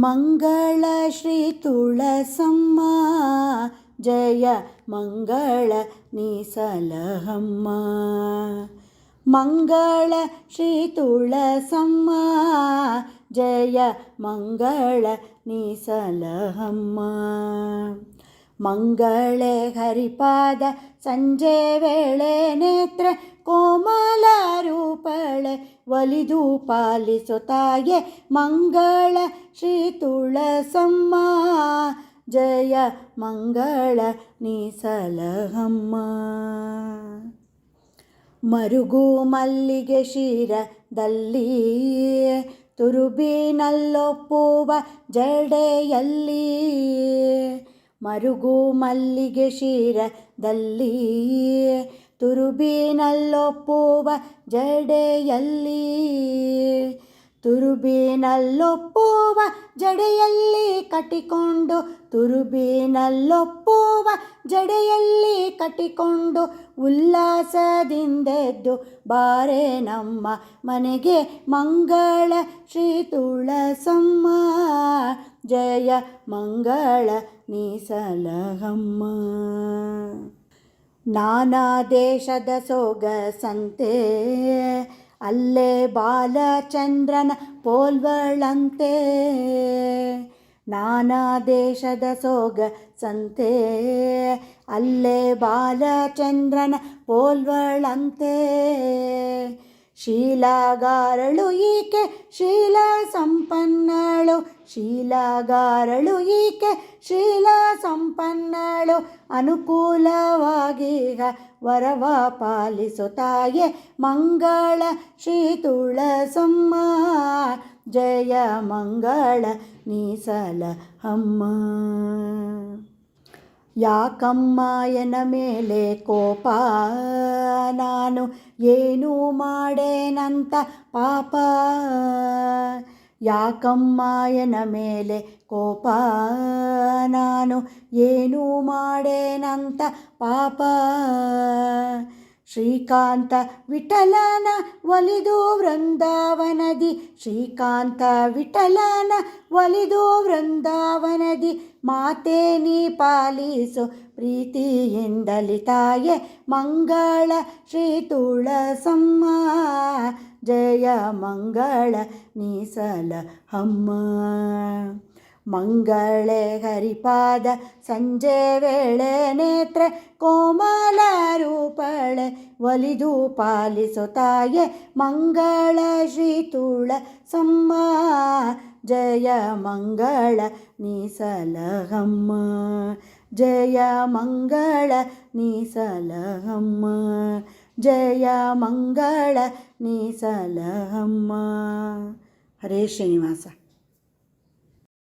ಮಂಗಳ ಶ್ರೀ ತುಳಸಮ್ಮ ಜಯ ಮಂಗಳ ನೀಸಲಹಮ್ಮ ಮಂಗಳ ಶ್ರೀ ತುಳಸಮ್ಮ ಜಯ ಮಂಗಳ ನೀಸಲಹಮ್ಮ ಮಂಗಳೇ ಹರಿಪಾದ ಸಂಜೆ ವೇಳೆ ನೇತ್ರ ಕೋಮಲ ರೂಪಳೆ ಒಲಿದು ಪಾಲಿಸು ತಾಯೆ ಮಂಗಳ ಶ್ರೀ ತುಳಸಮ್ಮ. ಜಯ ಮಂಗಳ ನೀಸಲಹಮ್ಮ ಮರುಗು ಮಲ್ಲಿಗೆ ಶಿರದಲ್ಲಿ ತುರುಬಿನಲ್ಲೊಪ್ಪುವ ಜಡೆಯಲ್ಲಿ, ಮರುಗು ಮಲ್ಲಿಗೆ ಶಿರದಲ್ಲಿ ತುರುಬಿನಲ್ಲೊಪ್ಪುವ ಜಡೆಯಲ್ಲಿ ತುರುಬಿನಲ್ಲೊಪ್ಪುವ ಜಡೆಯಲ್ಲಿ ಕಟ್ಟಿಕೊಂಡು, ತುರುಬಿನಲ್ಲೊಪ್ಪುವ ಜಡೆಯಲ್ಲಿ ಕಟ್ಟಿಕೊಂಡು ಉಲ್ಲಾಸದಿಂದೆದ್ದು ಬಾರೆ ನಮ್ಮ ಮನೆಗೆ ಮಂಗಳ ಶ್ರೀ ತುಳಸಮ್ಮ. ಜಯ ಮಂಗಳ ನೀಸಲಹಮ್ಮ ನಾನಾ ದೇಶದ ಸೊಗಸಂತೆ ಅಲ್ಲೇ ಬಾಲಚಂದ್ರನ ಪೋಲ್ವಳಂತೆ ನಾನಾ ದೇಶದ ಸೊಗಸಂತೆ ಅಲ್ಲೇ ಬಾಲಚಂದ್ರನ ಪೋಲ್ವಳಂತೆ ಶೀಲಾಗಾರಳು ಈಕೆ ಶೀಲ ಸಂಪನ್ನಳು ಶೀಲಾಗಾರಳು ಈಕೆ ಶೀಲ ಸಂಪನ್ನಳು ಅನುಕೂಲವಾಗೀಗ ವರವ ಪಾಲಿಸು ತಾಯೆ ಮಂಗಳ ಶ್ರೀ ತುಳಸಮ್ಮ ಜಯ ಮಂಗಳ ನೀಸಲ ಅಮ್ಮ ಯಾಕಮ್ಮಯನ ಮೇಲೆ ಕೋಪ? ನಾನು ಏನು ಮಾಡೇನಂತ ಪಾಪ? ಯಾಕಮ್ಮಾಯನ ಮೇಲೆ ಕೋಪ? ನಾನು ಏನು ಮಾಡೇನಂತ ಪಾಪ? ಶ್ರೀಕಾಂತ ವಿಠಲನ ಒಲಿದು ಶ್ರೀಕಾಂತ ವಿಠಲನ ಒಲಿದು ವೃಂದಾವನದಿ, ಮಾತೆ ನೀ ಪಾಲಿಸು ಪ್ರೀತಿಯಿಂದಲಿ ತಾಯೆ ಮಂಗಳ ಶ್ರೀ ತುಳಸಮ್ಮ. ಜಯ ಮಂಗಳ ನೀಸಲ ಅಮ್ಮ. ಮಂಗಳೇ ಹರಿಪಾದ ಸಂಜೆ ವೇಳೆ ನೇತ್ರ ಕೋಮಲ ಒಲಿದು ಪಾಲಿಸು ತಾಯೆ, ಮಂಗಳ ಶ್ರೀ ತುಳಸಮ್ಮ ಜಯ ಮಂಗಳ ನೀಸಲಹಮ್ಮ ಜಯ ಮಂಗಳ ನೀಸಲಹಮ್ಮ ಜಯ ಮಂಗಳ ನೀಸಲಹಮ್ಮ ಹರೇ ಶ್ರೀನಿವಾಸ.